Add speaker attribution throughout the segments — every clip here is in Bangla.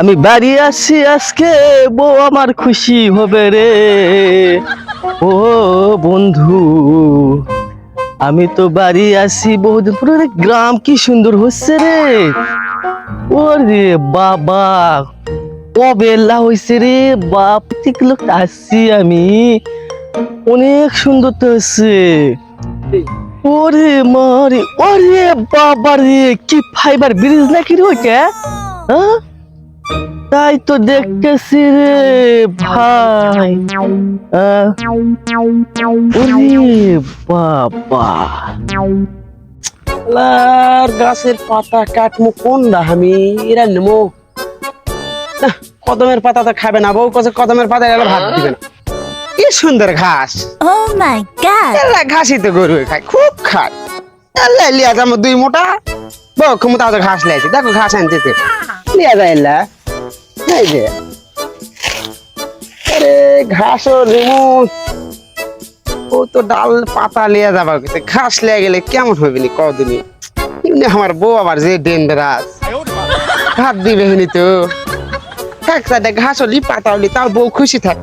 Speaker 1: আমি বাড়ি আসছি আজকে, বউ আমার খুশি হবে রে। ও বন্ধু, আমি তো বাড়ি আসি বহুদিন পরে গ্রাম, কি সুন্দর হচ্ছে রে। ওরে বাবা অবেলা হয়েছে রে? বাপ থেকে লোক আসছি আমি। অনেক সুন্দর তো হচ্ছে। ওরে মারে ওরে বাবা রে, কি ফাইবার ব্রিজ নাকি রে ওইটা? হ্যাঁ? তাই তো দেখতেছি রে ভাই। বাবা।
Speaker 2: লার গাছের পাতা কাটমু কোন আমি? এরা নেমো। কদমের পাতা তো খাবে না বউ কাছে কদমের পাতা গেলে ভাত দিবে না। কি সুন্দর ঘাস।
Speaker 3: Oh my god!
Speaker 2: এলা ঘাসই তো গরু খায় খুব খায়। এলা লিয়া যাব দুই মোটা। বউ ক্ষমতা তো ঘাস লাইছে দেখো ঘাস আনছে তো লিয়া যায় এলা এই যে। আরে ঘাসও ও তো ডাল পাতা লিয়া যাবা ঘাস লিয়া গেলে কেমন হবে নি কদিনই এমনি আমার বউ আবার যে ডেঞ্জারাস ভাত দিবে হনি তো। এক সাইডে ঘাস হলি, পাতা হলি তাও বউ খুশি থাক।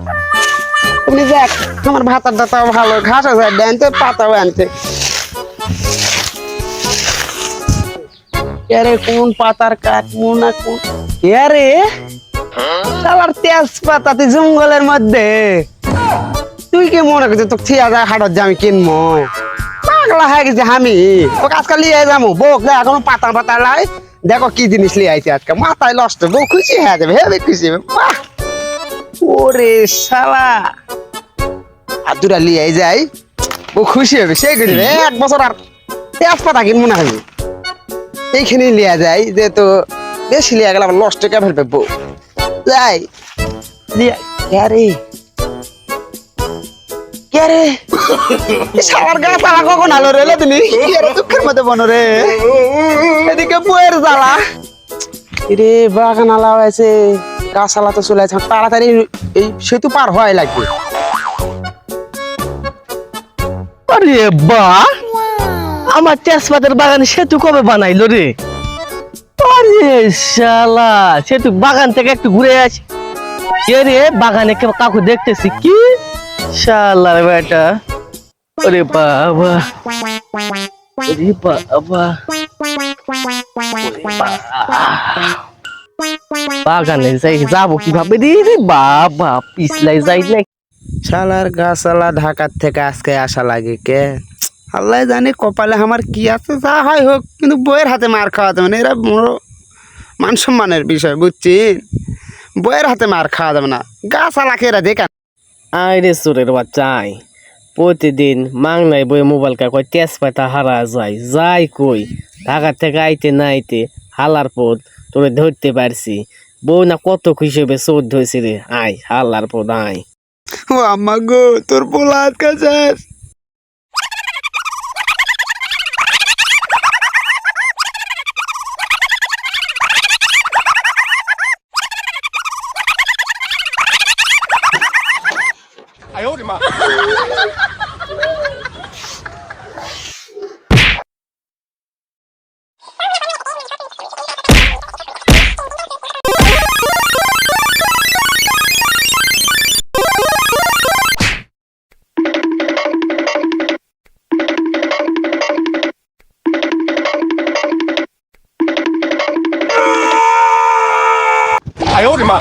Speaker 2: এমনি দেখ, আমার ভাতার দাতাও ভালো, ঘাস আছে আনতে পাতাও আনতে আরে কোন পাতার কাটমু না কোন আরে শালার তেজপাতা তুই জঙ্গলের মধ্যে। তুই কি মনে করছিস তোকে থিয়া যায় হাটত যে আমি কিনবো? পাগলা হয়ে গেছে আমি। ওকে আজকাল লিয়ে যাব। বউক দেখ, এখনও পাতা পাতা লাই দেখো কি জিনিস লিয়ে আইছে আজকে। মাথায় লষ্ট। বউ খুশি হয়ে যাবে, হেবে খুশি হবে! ওরে আর দুটা লিয়ে যাই। ও খুশি হবে, সেই করে এক বছর আর তেজপাতা কিনবো না আমি। এইখানে লিয়া যায় যে তো বেশি লিয়া গেলে আবার লষ্ট কে ফেলবে বউ? যাই লিয়া কে কে রে? সাবার গা তালা কখন আলো রে লে তুমি? কি রে দুঃখের মধ্যে বনো রে? এদিকে বইয়ের জ্বালা। রে বাগান আলা হয়েছে তো চলে আছে তাড়াতাড়ি এই সেতু পার হয় লাগবে।
Speaker 1: আরে বা আমার তেজপাতের বাগানে সেতু কবে বানাইলো রে? শালা। সেতু বাগান থেকে একটু ঘুরে আসি। কে রে, বাগানে কাকু দেখতেছি কি? শালার বেটা। ওরে বাবা। ওরে বাবা। বাগানে যাই, যাব কীভাবে রে? বাবা পিছলাই যাই না
Speaker 2: শালার গাছালা ঢাকার থেকে আজকে আসা লাগে কে? আল্লাহ জানে কপালে আমার কি আছে যা হয় হোক কিন্তু বইয়ের হাতে মার খাওয়া যাবে না। এরা বড় মান সম্মানের বিষয় বুঝছি? বইয়ের হাতে মার খাওয়া যাবে না। গাছালাকে এরা দেখা।
Speaker 1: আয় রে সুরের বাচ্চাই প্রতিদিন মাংনাই বই মোবাইল কা কই তেজপাতা হারা যায় যাই কই? ঢাকা থেকে আইতে না আইতে হালার পথ তোরে ধরতে পারছি। বউ না কত খুশি হবে চোদ্দ হয়েছে রে। আয় হালার পথ আয়।
Speaker 2: ও আম্মা গো তোর পোলা আটকাছিস 哎呦我的妈！哎呦我的妈！